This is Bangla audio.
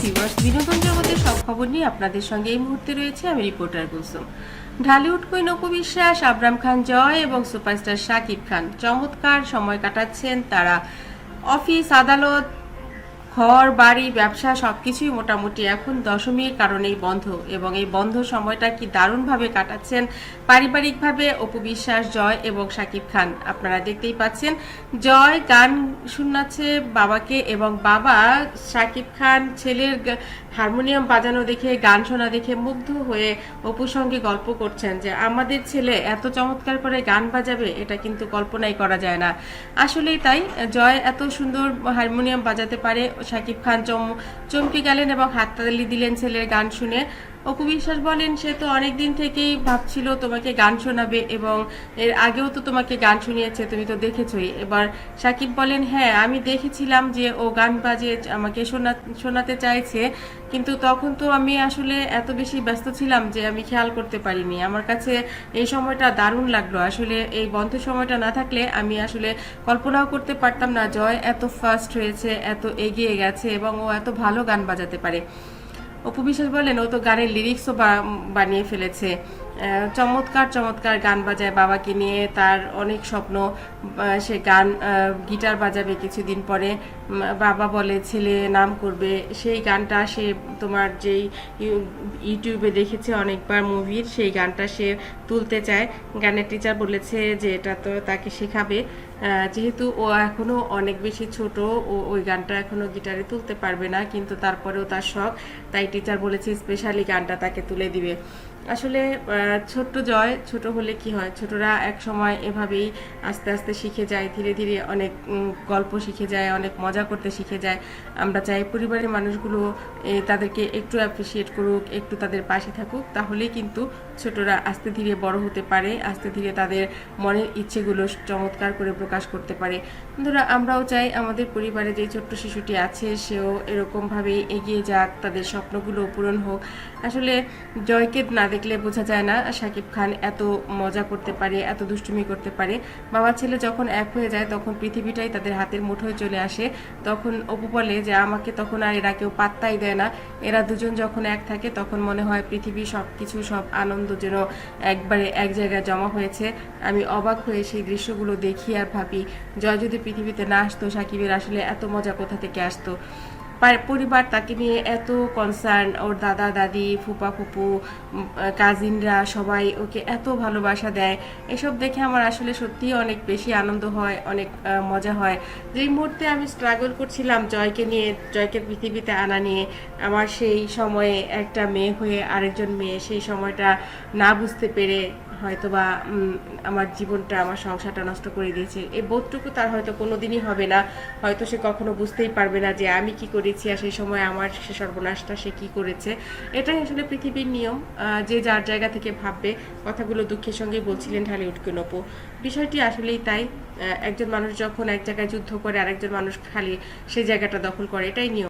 ভিউয়ার্স বিনোদন জগতের সব খবর নিয়ে আপনাদের সঙ্গে এই মুহূর্তে রয়েছে আমি রিপোর্টার কুলসুম। ঢালিউড কুইন অপু বিশ্বাস, আবরাম খান জয় এবং সুপারস্টার শাকিব খান। চমৎকার সময় কাটাচ্ছেন তারা। অফিস, আদালত ঘর, বাড়ি, ব্যবসা সবকিছুই মোটামুটি এখন দশমীর কারণেই বন্ধ এবং এই বন্ধ সময়টা কি দারুণভাবে কাটাচ্ছেন পারিবারিকভাবে অপু বিশ্বাস, জয় এবং শাকিব খান। আপনারা দেখতেই পাচ্ছেন, জয় গান শুনাচ্ছে বাবাকে এবং বাবা শাকিব খান ছেলের হারমোনিয়াম বাজানো দেখে, গান শোনা দেখে মুগ্ধ হয়ে অপুর সঙ্গে গল্প করছেন যে, আমাদের ছেলে এত চমৎকার করে গান বাজাবে, এটা কিন্তু কল্পনাই করা যায় না। আসলেই তাই, জয় এত সুন্দর হারমোনিয়াম বাজাতে পারে। শাকিব খান চম, চমকে গেলেন এবং হাততালি দিলেন ছেলের গান শুনে। অপু বিশ্বাস বলেন, সে তো অনেক দিন থেকেই ভাবছিল তোমাকে গান শোনাবে এবং এর আগেও তো তোমাকে গান শুনিয়েছে, তুমি তো দেখেছোই। এবার সাকিব বলেন হ্যাঁ আমি দেখেছিলাম যে ও গান বাজে, আমাকে শোনা, শোনাতে চাইছে, কিন্তু তখন তো আমি আসলে এত বেশি ব্যস্ত ছিলাম যে আমি খেয়াল করতে পারিনি। আমার কাছে এই সময়টা দারুণ লাগল। আসলে এই বন্ধ সময়টা না থাকলে আমি আসলে কল্পনাও করতে পারতাম না, জয় এত ফার্স্ট হয়েছে, এত এগিয়ে গেছে এবং ও এত ভালো গান বাজাতে পারে। অপু বিশ্বাস বলেন, ও তো গানের লিরিক্সও বানিয়ে ফেলেছে। চমৎকার চমৎকার গান বাজায় বাবাকে নিয়ে তার অনেক স্বপ্ন। সে গান গিটার বাজাবে কিছুদিন পরে। বাবা বলে, ছেলে, নাম করবে। সেই গানটা সে, তোমার যেই ইউটিউবে দেখেছে অনেকবার মুভির, সেই গানটা সে তুলতে চায়। গানের টিচার বলেছে যে, এটা তো তাকে শেখাবে। যেহেতু ও এখনও অনেক বেশি ছোট, ও ওই গানটা এখনও গিটারে তুলতে পারবে না, কিন্তু তারপরেও তার শখ। তাই টিচার বলেছে স্পেশালি গানটা তাকে তুলে দিবে। আসলে ছোট্ট জয়, ছোট হলে কি হয়? ছোটরা এক সময় এভাবেই আস্তে আস্তে শিখে যায়, ধীরে ধীরে অনেক গল্প শিখে যায়, অনেক মজা করতে শিখে যায়। আমরা চাই পরিবারের মানুষগুলো তাদেরকে একটু অ্যাপ্রিসিয়েট করুক, একটু তাদের পাশে থাকুক, তাহলেই কিন্তু ছোটরা আস্তে ধীরে বড় হতে পারে, আস্তে ধীরে তাদের মনের ইচ্ছেগুলো চমৎকার করে প্রকাশ করতে পারে। বন্ধুরা, আমরাও চাই আমাদের পরিবারে যে ছোট্ট শিশুটি আছে, সেও এরকমভাবে এগিয়ে যাক, তাদের স্বপ্নগুলো পূরণ হোক। আসলে জয়কে না দেখলে বোঝা যায় না শাকিব খান এত মজা করতে পারে, এত দুষ্টুমি করতে পারে। বাবা ছেলে যখন এক হয়ে যায়, তখন পৃথিবীটাই তাদের হাতের মুঠোয় চলে আসে। তখন অপু বলে যে, আমাকে তখন আর এরা কেউ পাত্তাই দেয় না। এরা দুজন যখন এক থাকে, তখন মনে হয় পৃথিবী সব কিছু সব আনন্দ যেন একবারে এক জায়গায় জমা হয়েছে। আমি অবাক হয়ে সেই দৃশ্যগুলো দেখি আর ভাবি, জয় যদি পৃথিবীতে না আসতো, সাকিবের আসলে এত মজা কোথা থেকে আসতো? পরিবার তাকে নিয়ে এত কনসার্ন ওর দাদা, দাদি, ফুপা, ফুপু কাজিনরা সবাই ওকে এত ভালোবাসা দেয়। এসব দেখে আমার আসলে সত্যিই অনেক বেশি আনন্দ হয়, অনেক মজা হয়। যেই মুহূর্তে আমি স্ট্রাগল করছিলাম জয়কে নিয়ে, জয়কে পৃথিবীতে আনা নিয়ে, আমার সেই সময়ে একটা মেয়ে হয়ে আরেকজন মেয়ে, সেই সময়টা না বুঝতে পেরে হয়তোবা বা আমার জীবনটা, আমার সংসারটা নষ্ট করে দিয়েছে। এই বোধটুকু তার হয়তো কোনোদিনই হবে না। হয়তো সে কখনো বুঝতেই পারবে না যে আমি কি করেছি আর সেই সময় আমার সে সর্বনাশটা সে কি করেছে। এটাই আসলে পৃথিবীর নিয়ম। যে যার জায়গা থেকে ভাববে, কথাগুলো দুঃখের সঙ্গে বলছিলেন ঢালি উঠকে নপু বিষয়টি আসলেই তাই। একজন মানুষ যখন এক জায়গায় যুদ্ধ করে, আরেকজন মানুষ খালি সেই জায়গাটা দখল করে, এটাই নিয়ম।